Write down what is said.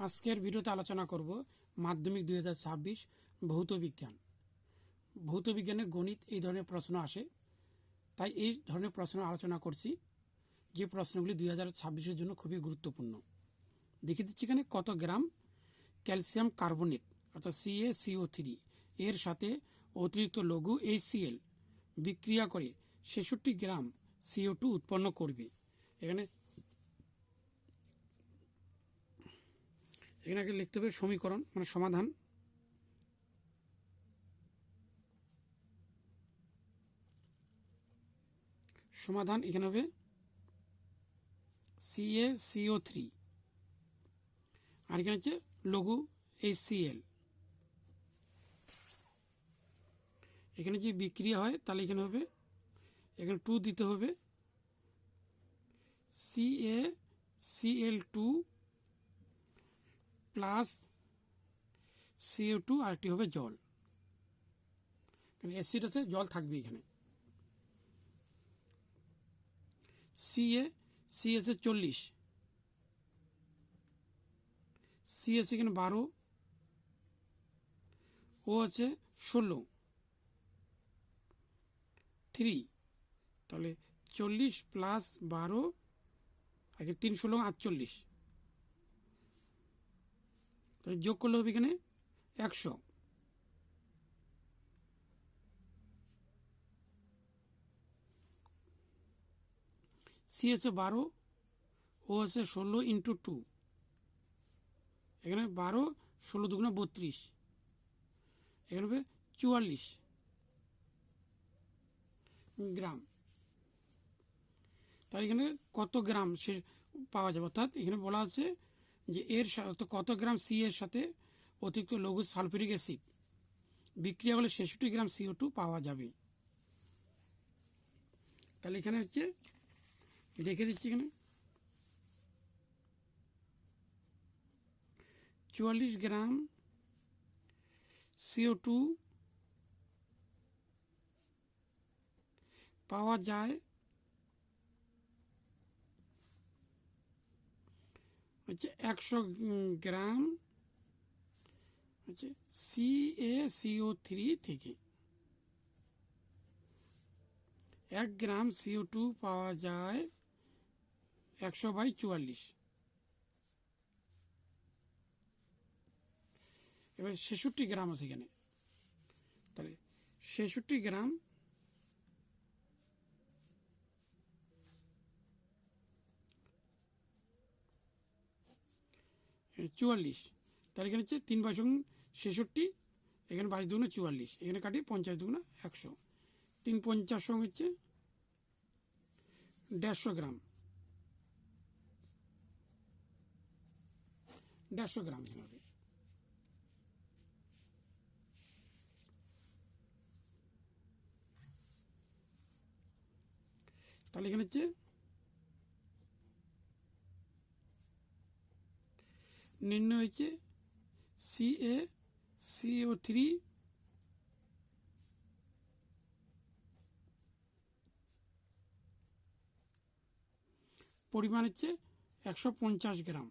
আজকের ভিডিওতে আলোচনা করব মাধ্যমিক দুই হাজার ছাব্বিশ ভৌত বিজ্ঞান। ভৌত বিজ্ঞানে গণিত এই ধরনের প্রশ্ন আসে। তাই এই ধরনের প্রশ্ন আলোচনা করছি। যে প্রশ্নগুলি দুই হাজার ছাব্বিশের জন্য খুবই গুরুত্বপূর্ণ। দেখে দিচ্ছি এখানে কত গ্রাম ক্যালসিয়াম কার্বনেট, অর্থাৎ সিএ সিও থ্রি এর সাথে অতিরিক্ত লঘু এইচসিএল বিক্রিয়া করে ছেষট্টি গ্রাম সিও টু উৎপন্ন করবে। এখানে এখানে লিখতে হবে সমীকরণ মানে সমাধান। সমাধান এখানে হবে সিএ সিও থ্রি আর এখানে হচ্ছে লঘু এইচসিএল এখানে যে বিক্রিয়া হয়, তাহলে এখানে হবে, এখানে টু দিতে হবে। CA CL two plus CO two আর একটি হবে জল। অ্যাসিড আছে, জল থাকবে এখানে। সিএ সি আছে চল্লিশ। সি আছে এখানে বারো। ও আছে ষোলো। থ্রি তাহলে চল্লিশ প্লাস বারো, আগে তিন ষোলো, আটচল্লিশ। তাহলে যোগ করলে হবে এখানে একশো। সি আছে বারো ও আছে ষোলো ইন্টু টু এখানে বারো, ষোলো দুগুণা বত্রিশ। এখানে হবে চুয়াল্লিশ গ্রাম। তার এখানে কত গ্রাম সে পাওয়া যাবে? অর্থাৎ এখানে বলা আছে যে এর কত গ্রাম সি এর সাথে অতিরিক্ত লঘু সালফিউরিক অ্যাসিড? বিক্রিয়া হলে ছেষট্টি গ্রাম সিও টু পাওয়া যাবে। তাহলে এখানে হচ্ছে, দেখে দিচ্ছি এখানে। চুয়াল্লিশ গ্রাম সিও টু পাওয়া যায় হচ্ছে একশো গ্রাম হচ্ছে সি এ সিও থ্রি থেকে। এক গ্রাম সিও টু পাওয়া যায় একশো বাই চুয়াল্লিশ। এবার ছেষট্টি গ্রাম আছে এখানে। তাহলে ছেষট্টি গ্রাম চুয়াল্লিশ। তাহলে এখানে হচ্ছে তিন বাইশ ছেষট্টি, এখানে বাইশ দুগুণে চুয়াল্লিশ, এখানে কাটি পঞ্চাশ দুগুণে একশো। তিন পঞ্চাশ সঙ্গে হচ্ছে দেড়শো গ্রাম। দেড়শো গ্রাম হবে। তাহলে এখানে হচ্ছে নির্ণয় হয়েছে সি এ সিও থ্রি পরিমাণ হচ্ছে একশো পঞ্চাশ গ্রাম।